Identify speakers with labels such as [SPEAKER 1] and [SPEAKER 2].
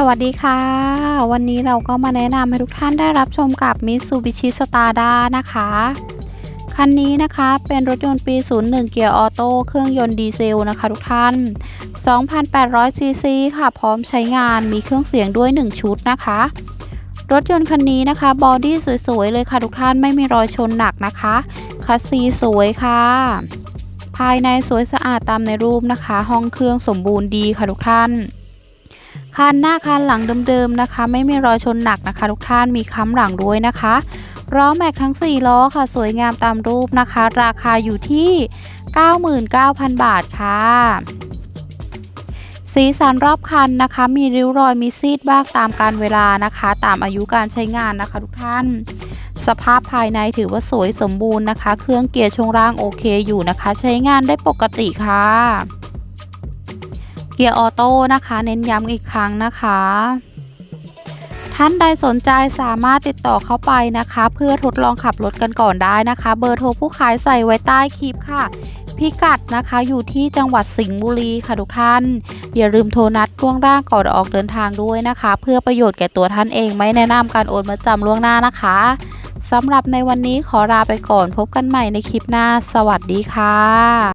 [SPEAKER 1] สวัสดีค่ะ วันนี้เราก็มาแนะนำให้ทุกท่านได้รับชมกับ Mitsubishi Stada นะคะ คันนี้นะคะเป็นรถยนต์ปี 01 เกียร์ออโต้เครื่องยนต์ดีเซลนะคะทุกท่าน 2,800 ซีซีค่ะพร้อมใช้งานมีเครื่องเสียงด้วย 1 ชุดนะคะ รถยนต์คันนี้นะคะบอดี้สวยๆ เลยค่ะทุกท่านไม่มีรอยชนหนักนะคะคัสซีสวยค่ะ ภายในสวยสะอาดตามในรูปนะคะ ห้องเครื่องสมบูรณ์ดีค่ะทุกท่าน คันหน้าคันหลังเดิมๆนะคะ ไม่มีรอยชนหนักนะคะ ทุกท่านมีค้ำหลังด้วยนะคะล้อแม็กทั้ง 4 ล้อค่ะ สวยงามตามรูปนะคะ ราคาอยู่ที่ 99,000 บาทค่ะ สีสันรอบคันนะคะ มีริ้วรอยมีซีดบ้างตามการเวลานะคะ ตามอายุการใช้งานนะคะ ทุกท่าน สภาพภายในถือว่าสวยสมบูรณ์นะคะ เครื่องเกียร์ช่วงล่างโอเคอยู่นะคะ ใช้งานได้ปกติค่ะ เกียร์ออโต้นะคะ เน้นย้ำอีกครั้งนะคะ ท่านใดสนใจสามารถติดต่อเข้าไปนะคะ เพื่อทดลองขับรถกันก่อนได้นะคะ เบอร์โทรผู้ขายใส่ไว้ใต้คลิปค่ะ พิกัดนะคะอยู่ที่จังหวัดสิงห์บุรีค่ะทุกท่าน อย่าลืมโทรนัดล่วงหน้าก่อนออกเดินทางด้วยนะคะ เพื่อประโยชน์แก่ตัวท่านเองไม่แนะนำการโอนมาจำล่วงหน้านะคะสำหรับในวันนี้ขอลาไปก่อนพบกันใหม่ในคลิปหน้า สวัสดีค่ะ